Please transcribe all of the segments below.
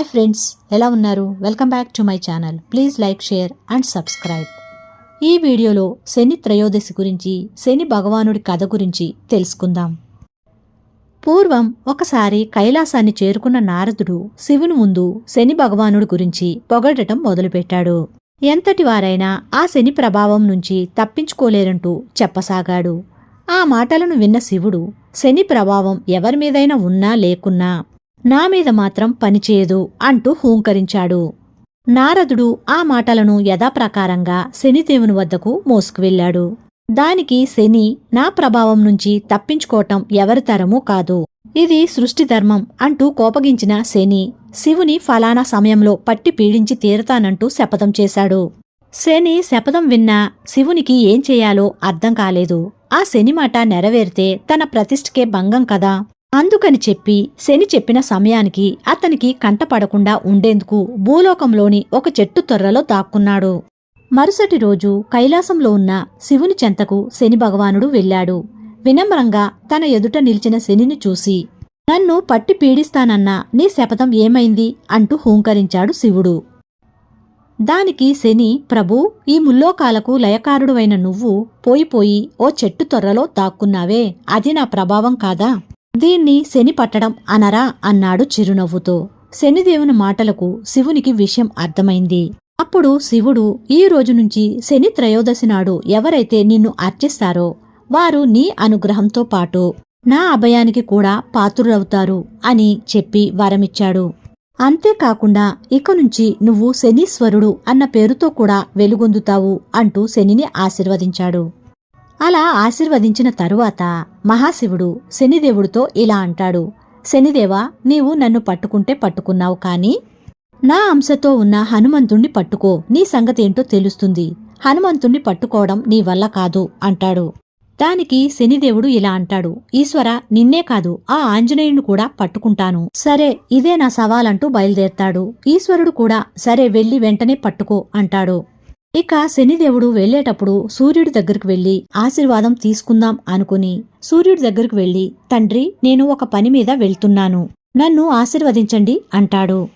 Hi friends ఎలా ఉన్నారు? Welcome back to my channel please like share and subscribe ఈ వీడియోలో శని త్రయోదశి గురించి శని భగవానుడి కథ గురించి తెలుసుకుందాం. పూర్వం ఒకసారి కైలాసాన్ని చేరుకున్న నారదుడు శివుని ముందు శని భగవానుడి గురించి పొగడటం మొదలుపెట్టాడు. ఎంతటి వారైనా ఆ శని ప్రభావం నుంచి తప్పించుకోలేరంటూ చెప్పసాగాడు. ఆ మాటలను విన్న శివుడు శని ప్రభావం ఎవరి మీదైనా ఉన్నా లేకున్నా నా మీద మాత్రం పనిచేయదు అంటూ హూంకరించాడు. నారదుడు ఆ మాటలను యథాప్రకారంగా శనిదేవుని వద్దకు మోసుకువెళ్ళాడు దానికి శని నా ప్రభావం నుంచి తప్పించుకోవటం ఎవరి తరమూ కాదు. ఇది సృష్టి ధర్మం అంటూ కోపగించిన శని శివుని ఫలానా సమయంలో పట్టి పీడించి తీరతానంటూ శపథం చేశాడు. శని శపథం విన్నా శివునికి ఏం చేయాలో అర్థం కాలేదు. ఆ శని మాట నెరవేరితే తన ప్రతిష్ఠకే భంగం కదా. అందుకని చెప్పి శని చెప్పిన సమయానికి అతనికి కంటపడకుండా ఉండేందుకు భూలోకంలోని ఒక చెట్టు తొర్రలో దాక్కున్నాడు. మరుసటి రోజు కైలాసంలో ఉన్న శివుని చెంతకు శని భగవానుడు వెళ్ళాడు. వినమ్రంగా తన ఎదుట నిలిచిన శనిని చూసి నన్ను పట్టి పీడిస్తానన్నా నీ శపథం ఏమైంది? అంటూ హూంకరించాడు శివుడు. దానికి శని ప్రభు ఈ ముల్లోకాలకు లయకారుడువైన నువ్వు పోయిపోయి ఓ చెట్టు తొర్రలో దాక్కున్నావే. అది నా ప్రభావం కాదా? దీన్ని శని పట్టడం అనరా అన్నాడు చిరునవ్వుతో. శనిదేవుని మాటలకు శివునికి విషయం అర్థమైంది. అప్పుడు శివుడు ఈ రోజు నుంచి శని త్రయోదశి నాడు ఎవరైతే నిన్ను అర్చిస్తారో వారు నీ అనుగ్రహంతో పాటు నా అభయానికి కూడా పాత్రులవుతారు అని చెప్పి వరమిచ్చాడు. అంతేకాకుండా ఇక నుంచి నువ్వు శనీశ్వరుడు అన్న పేరుతో కూడా వెలుగొందుతావు అంటూ శనిని ఆశీర్వదించాడు. అలా ఆశీర్వదించిన తరువాత మహాశివుడు శనిదేవుడితో ఇలా అంటాడు శనిదేవా నీవు నన్ను పట్టుకుంటే పట్టుకున్నావు కాని నా అంశతో ఉన్న హనుమంతుణ్ణి పట్టుకో నీ సంగతేంటో తెలుస్తుంది. హనుమంతుణ్ణి పట్టుకోవడం నీ వల్ల కాదు అంటాడు. దానికి శనిదేవుడు ఇలా అంటాడు ఈశ్వర నిన్నే కాదు ఆ ఆంజనేయుని కూడా పట్టుకుంటాను. సరే ఇదే నా సవాలంటూ బయలుదేరతాడు. ఈశ్వరుడు కూడా సరే వెళ్ళి వెంటనే పట్టుకో అంటాడు. ఇక శనిదేవుడు వెళ్ళేటప్పుడు సూర్యుడి దగ్గరికి వెళ్ళి ఆశీర్వాదం తీసుకుందాం అనుకుని సూర్యుడి దగ్గరికి వెళ్ళి తండ్రి నేను ఒక పని మీద వెళ్తున్నాను. నన్ను ఆశీర్వదించండి అంటాడు.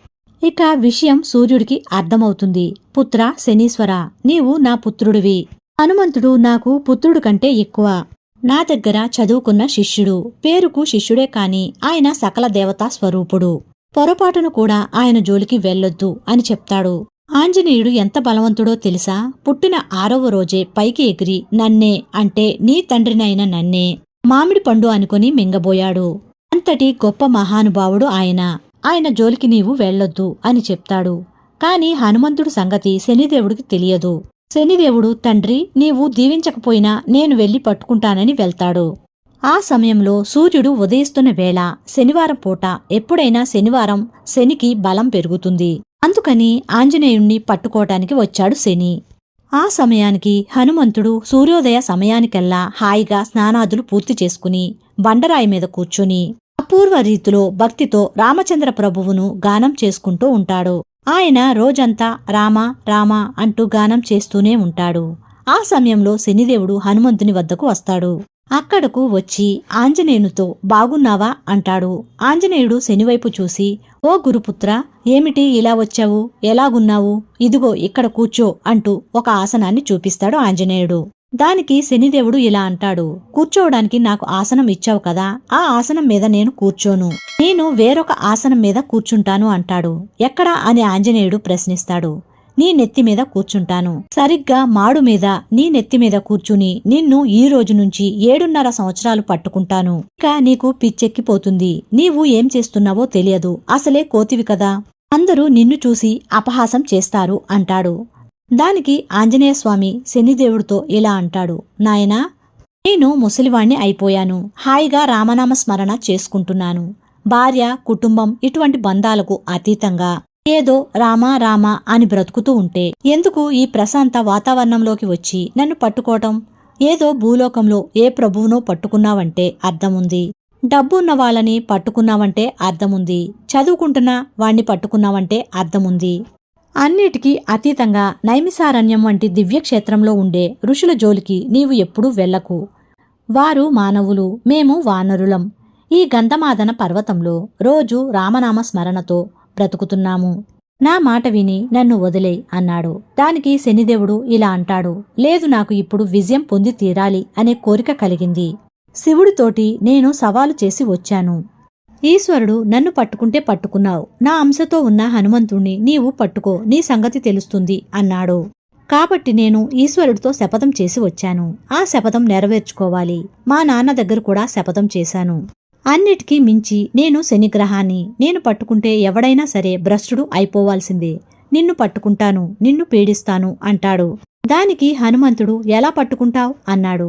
ఇక విషయం సూర్యుడికి అర్థమవుతుంది. పుత్ర శనీశ్వర నీవు నా పుత్రుడివి. హనుమంతుడు నాకు పుత్రుడు కంటే ఎక్కువ. నా దగ్గర చదువుకున్న శిష్యుడు. పేరుకు శిష్యుడే కాని ఆయన సకల దేవతా స్వరూపుడు. పొరపాటును కూడా ఆయన జోలికి వెళ్ళొద్దు అని చెప్తాడు. ఆంజనేయుడు ఎంత బలవంతుడో తెలుసా? పుట్టిన ఆరవ రోజే పైకి ఎగిరి నన్నే అంటే నీ తండ్రినైన నన్నే మామిడి పండు అనుకుని మింగబోయాడు. అంతటి గొప్ప మహానుభావుడు ఆయన. ఆయన జోలికి నీవు వెళ్ళొద్దు అని చెప్తాడు. కాని హనుమంతుడు సంగతి శనిదేవుడికి తెలియదు. శనిదేవుడు తండ్రి నీవు దీవించకపోయినా నేను వెళ్ళి పట్టుకుంటానని వెళ్తాడు. ఆ సమయంలో సూర్యుడు ఉదయిస్తున్న వేళ శనివారం పూట ఎప్పుడైనా శనివారం శనికి బలం పెరుగుతుంది. అందుకని ఆంజనేయుణ్ణి పట్టుకోవటానికి వచ్చాడు శని. ఆ సమయానికి హనుమంతుడు సూర్యోదయ సమయానికల్లా హాయిగా స్నానాదులు పూర్తి చేసుకుని బండరాయి మీద కూర్చుని అపూర్వ రీతిలో భక్తితో రామచంద్ర ప్రభువును గానం చేసుకుంటూ ఉంటాడు. ఆయన రోజంతా రామ రామ అంటూ గానం చేస్తూనే ఉంటాడు. ఆ సమయంలో శనిదేవుడు హనుమంతుని వద్దకు వస్తాడు. అక్కడకు వచ్చి ఆంజనేయునితో బాగున్నావా? అంటాడు. ఆంజనేయుడు శనివైపు చూసి ఓ గురుపుత్ర ఏమిటి ఇలా వచ్చావు? ఎలాగున్నావు? ఇదిగో ఇక్కడ కూర్చో అంటూ ఒక ఆసనాన్ని చూపిస్తాడు ఆంజనేయుడు. దానికి శనిదేవుడు ఇలా అంటాడు కూర్చోవడానికి నాకు ఆసనం ఇచ్చావు కదా ఆ ఆసనం మీద నేను కూర్చోను. నేను వేరొక ఆసనం మీద కూర్చుంటాను అంటాడు. ఎక్కడా? అని ఆంజనేయుడు ప్రశ్నిస్తాడు. నీ నెత్తి మీద కూర్చుంటాను. సరిగ్గా మాడు మీద నీ నెత్తి మీద కూర్చుని నిన్ను ఈ రోజు నుంచి ఏడున్నర సంవత్సరాలు పట్టుకుంటాను. ఇక నీకు పిచ్చెక్కిపోతుంది. నీవు ఏం చేస్తున్నావో తెలియదు. అసలే కోతివి కదా. అందరూ నిన్ను చూసి అపహాసం చేస్తారు అంటాడు. దానికి ఆంజనేయస్వామి శనిదేవుడితో ఇలా అంటాడు. నాయనా నేను ముసలివాణ్ణి అయిపోయాను. హాయిగా రామనామ స్మరణ చేసుకుంటున్నాను. భార్య కుటుంబం ఇటువంటి బంధాలకు అతీతంగా ఏదో రామా రామా అని బ్రతుకుతూ ఉంటే ఎందుకు ఈ ప్రశాంత వాతావరణంలోకి వచ్చి నన్ను పట్టుకోవటం? ఏదో భూలోకంలో ఏ ప్రభువునో పట్టుకున్నావంటే అర్థముంది. డబ్బున్న వాళ్ళని పట్టుకున్నావంటే అర్థముంది. చదువుకుంటున్న వాణ్ణి పట్టుకున్నావంటే అర్థముంది. అన్నిటికీ అతీతంగా నైమిసారణ్యం వంటి దివ్యక్షేత్రంలో ఉండే ఋషుల జోలికి నీవు ఎప్పుడూ వెళ్ళకు వారు మానవులు మేము వానరులం. ఈ గంధమాదన పర్వతంలో రోజు రామనామ స్మరణతో బ్రతుకుతున్నాము. నా మాట విని నన్ను వదిలే అన్నాడు. దానికి శనిదేవుడు ఇలా అంటాడు లేదు నాకు ఇప్పుడు విజయం పొంది తీరాలి అనే కోరిక కలిగింది. శివుడితోటి నేను సవాలు చేసి వచ్చాను. ఈశ్వరుడు నన్ను పట్టుకుంటే పట్టుకున్నావు. నా అంశతో ఉన్న హనుమంతుణ్ణి నీవు పట్టుకో నీ సంగతి తెలుస్తుంది అన్నాడు. కాబట్టి నేను ఈశ్వరుడితో శపథం చేసి వచ్చాను. ఆ శపథం నెరవేర్చుకోవాలి. మా నాన్న దగ్గర కూడా శపథం చేశాను. అన్నిటికీ మించి నేను శనిగ్రహాన్ని. నేను పట్టుకుంటే ఎవడైనా సరే భ్రష్టుడు అయిపోవాల్సిందే. నిన్ను పట్టుకుంటాను నిన్ను పీడిస్తాను అంటాడు. దానికి హనుమంతుడు ఎలా పట్టుకుంటావ్? అన్నాడు.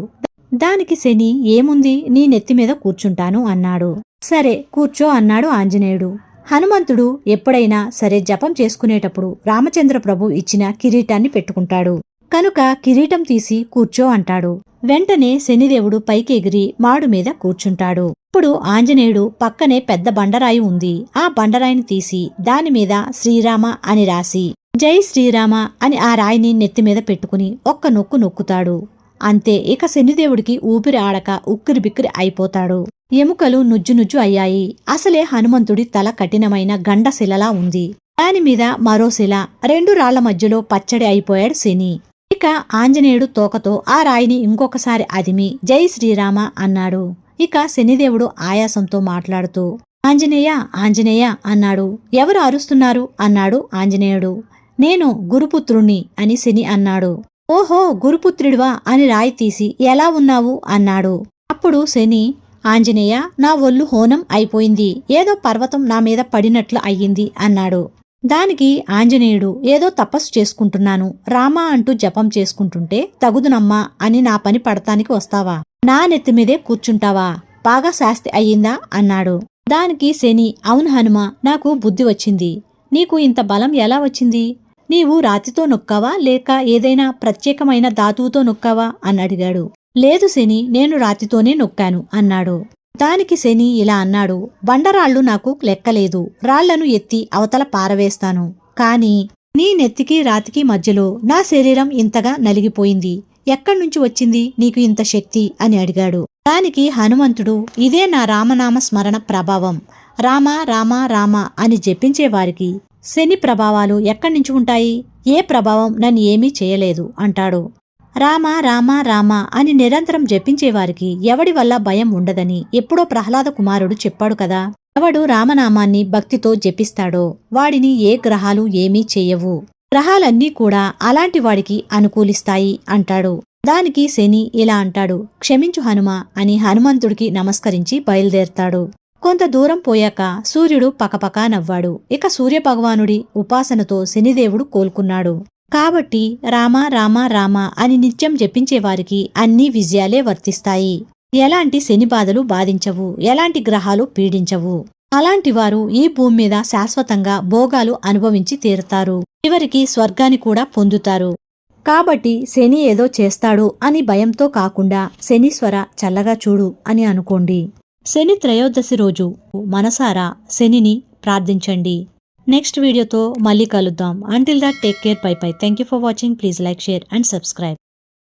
దానికి శని ఏముంది? నీ నెత్తి మీద కూర్చుంటాను అన్నాడు. సరే కూర్చో అన్నాడు ఆంజనేయుడు. హనుమంతుడు ఎప్పుడైనా సరే జపం చేసుకునేటప్పుడు రామచంద్ర ప్రభు ఇచ్చిన కిరీటాన్ని పెట్టుకుంటాడు. కనుక కిరీటం తీసి కూర్చో అంటాడు. వెంటనే శనిదేవుడు పైకి ఎగిరి మాడు మీద కూర్చుంటాడు. ఇప్పుడు ఆంజనేయుడు పక్కనే పెద్ద బండరాయి ఉంది. ఆ బండరాయిని తీసి దానిమీద శ్రీరామ అని రాసి జై శ్రీరామ అని ఆ రాయిని నెత్తిమీద పెట్టుకుని ఒక్క నొక్కు నొక్కుతాడు. అంతే ఇక శనిదేవుడికి ఊపిరి ఆడక ఉక్కిరి బిక్కిరి అయిపోతాడు. ఎముకలు నుజ్జు నుజ్జు అయ్యాయి. అసలే హనుమంతుడి తల కఠినమైన గండశిలలా ఉంది. దానిమీద మరో శిల రెండు రాళ్ళ మధ్యలో పచ్చడి అయిపోయాడు శని. ఇక ఆంజనేయుడు తోకతో ఆ రాయిని ఇంకొకసారి అదిమి జై శ్రీరామ అన్నాడు. ఇక శనిదేవుడు ఆయాసంతో మాట్లాడుతూ ఆంజనేయ ఆంజనేయ అన్నాడు. ఎవరు అరుస్తున్నారు? అన్నాడు ఆంజనేయుడు. నేను గురుపుత్రుణ్ణి అని శని అన్నాడు. ఓహో గురుపుత్రుడివా? అని రాయి తీసి ఎలా ఉన్నావు? అన్నాడు. అప్పుడు శని ఆంజనేయ నా ఒళ్ళు హోనం అయిపోయింది. ఏదో పర్వతం నా మీద పడినట్లు అయ్యింది అన్నాడు. దానికి ఆంజనేయుడు ఏదో తపస్సు చేసుకుంటున్నాను. రామా అంటూ జపం చేసుకుంటుంటే తగుదునమ్మా అని నా పని పడతానికి వస్తావా? నా నెత్తి మీదే కూర్చుంటావా? బాగా శాస్తి అయ్యిందా? అన్నాడు. దానికి శని అవును హనుమ నాకు బుద్ధి వచ్చింది. నీకు ఇంత బలం ఎలా వచ్చింది? నీవు రాతితో నొక్కావా? లేక ఏదైనా ప్రత్యేకమైన ధాతువుతో నొక్కావా? అని అడిగాడు. లేదు శని నేను రాతితోనే నొక్కాను అన్నాడు. దానికి శని ఇలా అన్నాడు. బండరాళ్ళు నాకు లెక్కలేదు. రాళ్ళను ఎత్తి అవతల పారవేస్తాను. కాని నీ నెత్తికి రాతికి మధ్యలో నా శరీరం ఇంతగా నలిగిపోయింది. ఎక్కడి నుంచి వచ్చింది నీకు ఇంత శక్తి? అని అడిగాడు. దానికి హనుమంతుడు ఇదే నా రామనామ స్మరణ ప్రభావం. రామ రామ రామ అని జపించేవారికి శని ప్రభావాలు ఎక్కడి నుంచి ఉంటాయి? ఏ ప్రభావం నన్ను ఏమీ చేయలేదు అంటాడు. రామ రామ రామ అని నిరంతరం జపించేవారికి ఎవడి వల్ల భయం ఉండదని ఎప్పుడో ప్రహ్లాద కుమారుడు చెప్పాడు కదా. ఎవడు రామనామాన్ని భక్తితో జపిస్తాడో వాడిని ఏ గ్రహాలు ఏమీ చేయవు. గ్రహాలన్నీ కూడా అలాంటి వాడికి అనుకూలిస్తాయి అంటాడు. దానికి శని ఇలా అంటాడు. క్షమించు హనుమ అని హనుమంతుడికి నమస్కరించి బయలుదేరతాడు. కొంత దూరం పోయాక సూర్యుడు పకపకా నవ్వాడు. ఇక సూర్యభగవానుడి ఉపాసనతో శనిదేవుడు కోలుకున్నాడు. కాబట్టి రామ రామ రామ అని నిత్యం జపించేవారికి అన్ని విజయాలే వర్తిస్తాయి. ఎలాంటి శని బాధలు బాధించవు. ఎలాంటి గ్రహాలు పీడించవు. అలాంటి వారు ఈ భూమి మీద శాశ్వతంగా భోగాలు అనుభవించి తీరుతారు. చివరికి స్వర్గాన్ని కూడా పొందుతారు. కాబట్టి శని ఏదో చేస్తాడు అని భయంతో కాకుండా శనీశ్వర చల్లగా చూడు అని అనుకోండి. శని త్రయోదశి రోజు. మనసారా శనిని ప్రార్థించండి. నెక్స్ట్ వీడియోతో మళ్ళీ కలుద్దాం. Until that take care bye bye thank you for watching please like share and subscribe